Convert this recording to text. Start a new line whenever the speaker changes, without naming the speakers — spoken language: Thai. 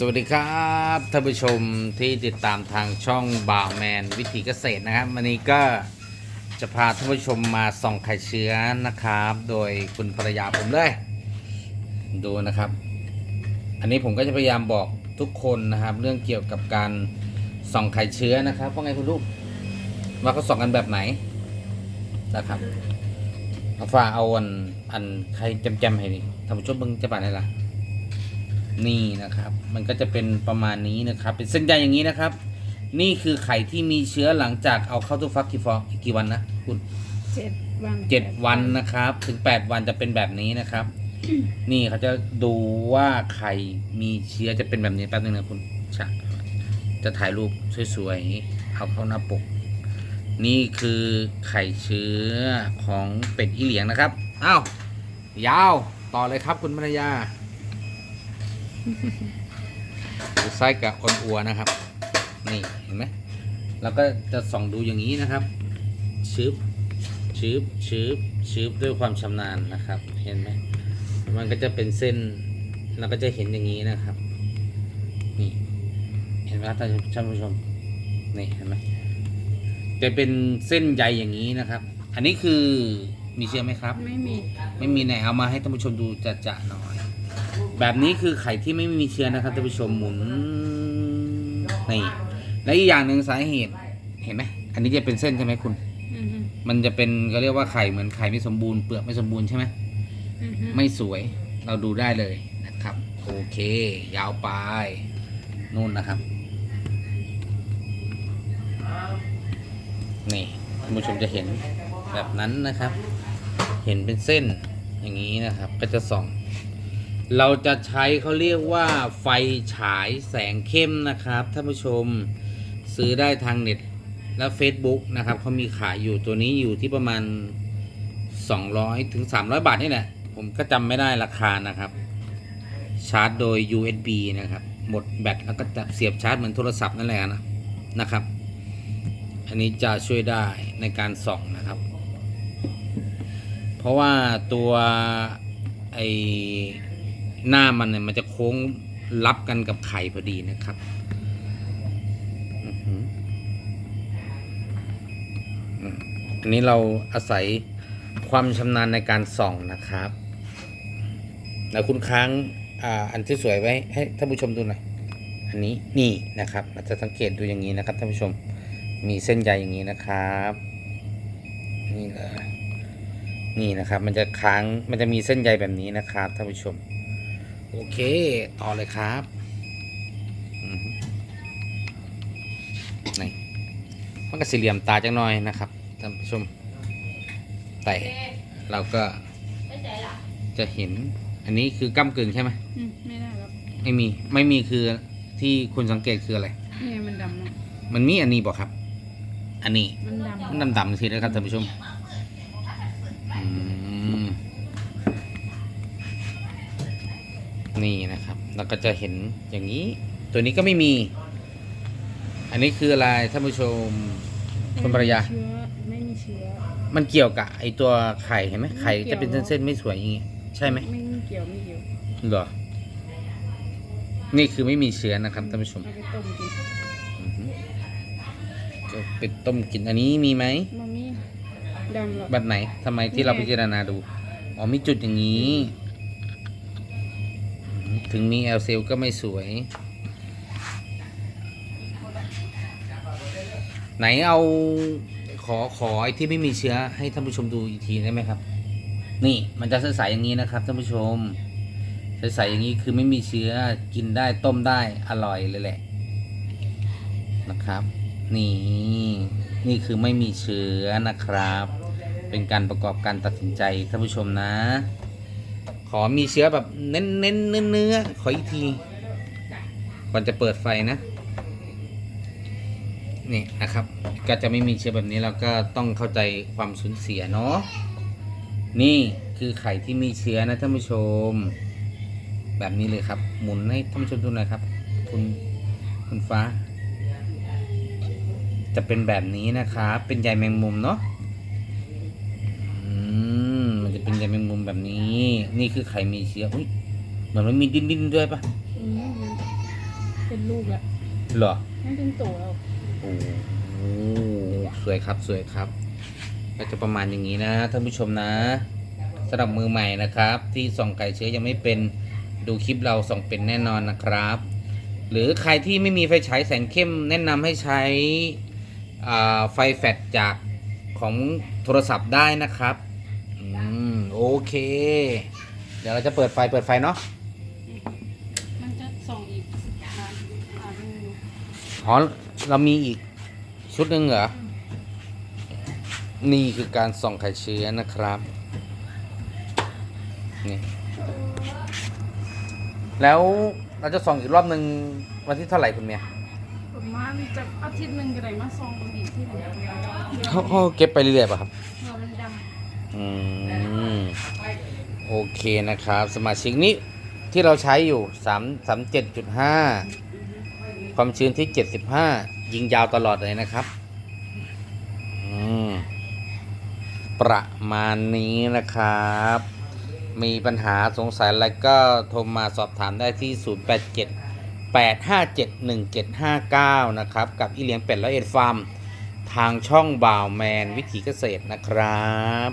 สวัสดีครับท่านผู้ชมที่ติดตามทางช่องบ่าวแมนวิถีเกษตรนะครับวันนี้ก็จะพาท่านผู้ชมมาส่องไข่เชื้อนะครับ โดยคุณภรรยาผมเลย ดูนะครับ อันนี้ผมก็จะพยายามบอกทุกคนนะครับ เรื่องเกี่ยวกับการส่องไข่เชื้อนะครับว่าไงคุณลูกว่าเขาส่องกันแบบไหนนะครับเอาฝ้าเอาอันอันไข่แจมๆให้ดิท่านผู้ชมเบิ่งจะบาดอะไรล่ะ นี่นะครับ มันก็จะเป็นประมาณนี้นะครับ เป็นเส้นใยอย่างนี้นะครับ นี่คือไข่ที่มีเชื้อหลังจากเอาเข้าตู้ฟักกี่ฟองกี่วันนะคุณ
เจ็ดวัน
เจ็ดวันนะครับ ถึงแปดวันจะเป็นแบบนี้นะครับ นี่เขาจะดูว่าไข่มีเชื้อจะเป็นแบบนี้แป๊บนึงนะคุณจะจะถ่ายรูปสวยๆเอาเข้าหน้าปก นี่คือไข่เชื้อของเป็ดอีเหลียงนะครับอ้าวยาวต่อเลยครับคุณภรรยา ดูไส้กับออนอัวนะครับ นี่เห็นไหมเราก็จะส่องดูอย่างนี้นะครับชืบชืบชืบชืบด้วยความชำนาญนะครับ เห็นไหมมันก็จะเป็นเส้นเราก็จะเห็นอย่างนี้นะครับ นี่เห็นไหมครับท่านท่านผู้ชมนี่เห็นไหมจะเป็นเส้นใยอย่างนี้นะครับ อันนี้คือมีเชื้อไหมครับ
ไม่มี
ไม่มีไหนเอามาให้ท่านผู้ชมดูจะจะๆหน่อย แบบนี้คือไข่ที่ไม่มีเชื้อนะครับท่านผู้ชมหมุนนี่และอีกอย่างหนึ่งสาเหตุเห็นไหมอันนี้จะเป็นเส้นใช่ไหมคุณ
อือฮึ
มันจะเป็นเขาเรียกว่าไข่เหมือนไข่ไม่สมบูรณ์เปลือกไม่สมบูรณ์ใช่ไหม
อือฮึ
ไม่สวยเราดูได้เลยนะครับ โอเค ยาวไปนู่นนะครับ นี่ท่านผู้ชมจะเห็นแบบนั้นนะครับ เห็นเป็นเส้นอย่างนี้นะครับ ก็จะส่อง เราจะใช้เขาเรียกว่าไฟฉายแสงเข้มนะครับท่านผู้ชมซื้อได้ทางเน็ตและ Facebook นะครับเขามีขายอยู่ตัวนี้อยู่ที่ประมาณ 200ถึง300 บาทนี่แหละ ผมก็จำไม่ได้ราคานะครับ ชาร์จโดย USB นะครับ หมดแบตแล้วก็จะเสียบชาร์จเหมือนโทรศัพท์นั่นแหละนะนะครับ อันนี้จะช่วยได้ในการส่องนะครับ เพราะว่าตัวไอ หน้ามันเนี่ยมันจะโค้งรับกันกับไข่พอดีนะครับอันนี้เราอาศัยความชำนาญในการส่องนะครับแล้วคุณค้างอ่าอันที่สวยไว้ให้ท่านผู้ชมดูหน่อย อันนี้นี่นะครับเราจะสังเกตดูอย่างนี้นะครับท่านผู้ชม มีเส้นใยอย่างนี้นะครับ นี่เลยนี่นะครับ มันจะค้าง มันจะมีเส้นใยแบบนี้นะครับท่านผู้ชม โอเค ต่อเลยครับอือฮึนี่มันก็สี่เหลี่ยมตาจังหน่อยนะครับท่านผู้ชมแต่เราก็จะเห็น อันนี้คือก้ากึ่งใช่ไหม
อืมไม่ได้ครับ
ไม่มีไม่มีคือที่คุณสังเกตคืออะไร
นี่ไงมันดำนะ
มันมีอันนี้บอกครับ อันนี้
มันดำ
มันดำๆทีนะครับท่านผู้ชมอืม นี่นะครับเราก็จะเห็นอย่างนี้ ตัวนี้ก็ไม่มี อันนี้คืออะไรท่านผู้ชมคุณภรรยา
ไม่มีเชื้อไม่มีเชื้อ
มันเกี่ยวกับไอตัวไข่เห็นไหมไข่จะเป็นเส้นๆไม่สวยอย่างงี้ใช่ไหม
ไม่ไม่เกี่ยวไม่เกี่ยว
เหรอนี่คือไม่มีเชื้อนะครับท่านผู้ชม
เอาไปต้มกิน
อือฮึก็เป็นต้มกินอันนี้มีไหม
มามีดำหรอก
แบบไหนทำไมที่เราพิจารณาดูอ๋อมีจุดอย่างนี้อืม ถึงมีแอลเซลก็ไม่สวย ไหนเอาขอขอไอ้ที่ไม่มีเชื้อให้ท่านผู้ชมดูอีกทีได้ไหมครับ นี่มันจะใสๆอย่างนี้นะครับท่านผู้ชมใสๆอย่างนี้คือไม่มีเชื้อกินได้ต้มได้อร่อยเลยแหละนะครับ นี่นี่คือไม่มีเชื้อนะครับ เป็นการประกอบการตัดสินใจท่านผู้ชมนะ ขอมีเชื้อแบบเน้นเน้นเนื้อเนื้อขออีกที ก่อนจะเปิดไฟนะ นี่นะครับ ก็จะไม่มีเชื้อแบบนี้เราก็ต้องเข้าใจความสูญเสียเนาะ นี่คือไข่ที่มีเชื้อนะท่านผู้ชม แบบนี้เลยครับ หมุนให้ท่านผู้ชมดูหน่อยครับ คุณคุณฟ้า จะเป็นแบบนี้นะครับ เป็นใยแมงมุมเนาะ อืม มันจะเป็นใยแมงมุมแบบ นี้นี่คือไข่มีเชื้ออุ้ยเหมือนมันมีดิ้นดิ้นๆด้วยปะ
อืมเป็นลูกแล้ว
เหรอ
นั่นเป็นโตแล้ว
โอ้โหสวยครับสวยครับ ก็จะประมาณอย่างนี้นะท่านผู้ชมนะสำหรับมือใหม่นะครับ ที่ส่องไก่เชื้อยังไม่เป็นดูคลิปเราส่องเป็นแน่นอนนะครับ หรือใครที่ไม่มีไฟฉายแสงเข้มแนะนำให้ใช้อ่าไฟแฟลชจากของโทรศัพท์ได้นะครับ อืมโอเค เดี๋ยวเราจะเปิดไฟเปิดไฟเนาะ
มันจะส่องอีกอ่าอ่าดูอยู่
อ๋อเรามีอีกชุดหนึ่งเหรอ นี่คือการส่องไข่เชื้อนะครับ นี่ แล้วเราจะส่องอีกรอบหนึ่งวันที่เท่าไหร่คุณเมีย
ประมาณจะอาทิตย์หนึ่งก็ได้มาส่องบางทีที่ไหน
เขาเขาเก็บไปเรื่อยๆป่ะครับ
เออมันด
อืมโอเคนะครับ สมาชิกนี้ที่เราใช้อยู่3 3 7.5ความชื้นที่75ยิงยาวตลอดเลยนะครับ อืม ประมาณนี้นะครับ มีปัญหาสงสัยอะไรก็โทรมาสอบถามได้ที่ 087 857 1759 นะครับ กับอีเลียงเป็ดและเอ็ดฟาร์ม ทางช่องบ่าวแมนวิถีเกษตรนะครับ